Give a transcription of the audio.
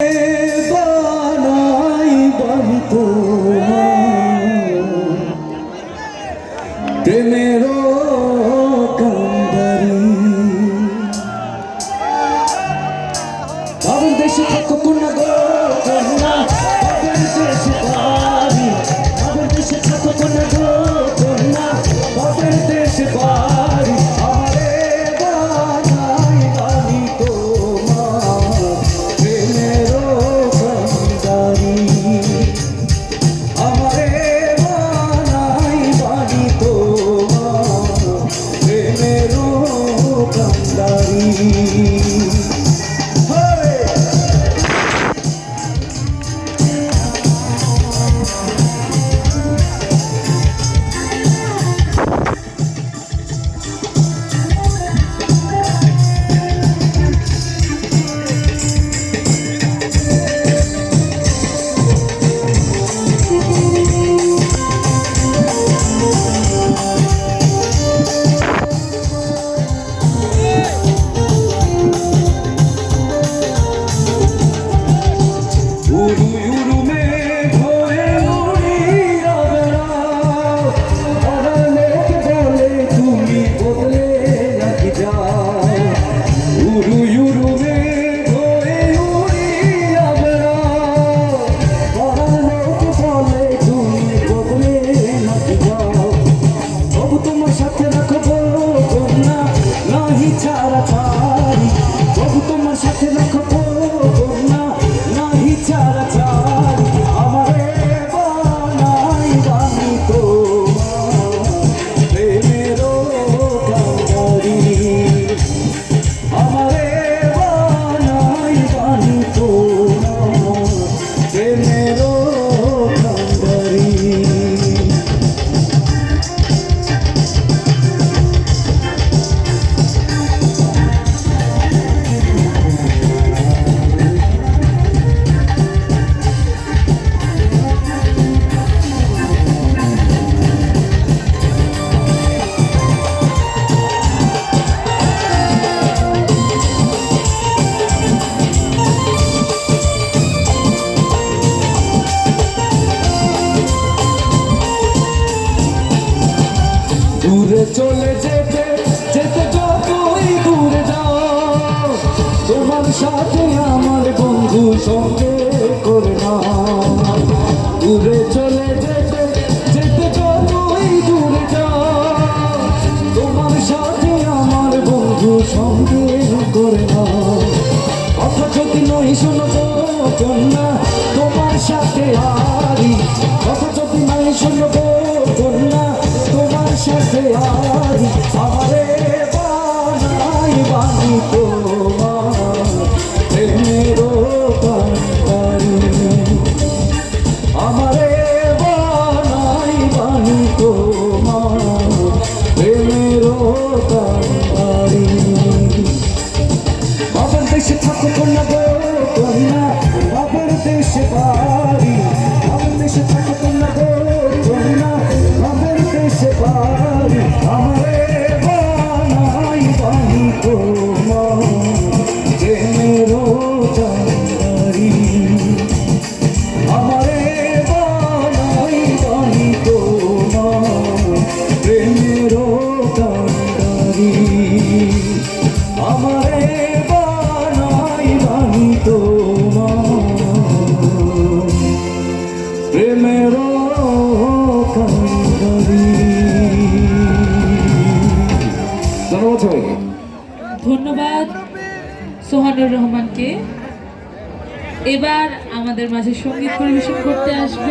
Hey! I'm Sundari. in. চলে যেতে যেতে যতই দূরে যাও, তোমার সাথে আমার বন্ধু সঙ্গে করে দূরে চলে যেতে যেতে যতই দূরে যাও, তোমার সাথে আমার বন্ধু সঙ্গে করে নাও। কথা যদি নই শোনো তো না তোমার সাথে আরি বাবার দেশে থাকো কন্যা গো কহিনা বাবার দেশে বা ধন্যবাদ ধন্যবাদ সোহানুর রহমানকে। এবার আমাদের মাঝে সংগীত পরিবেশন করতে আসবে।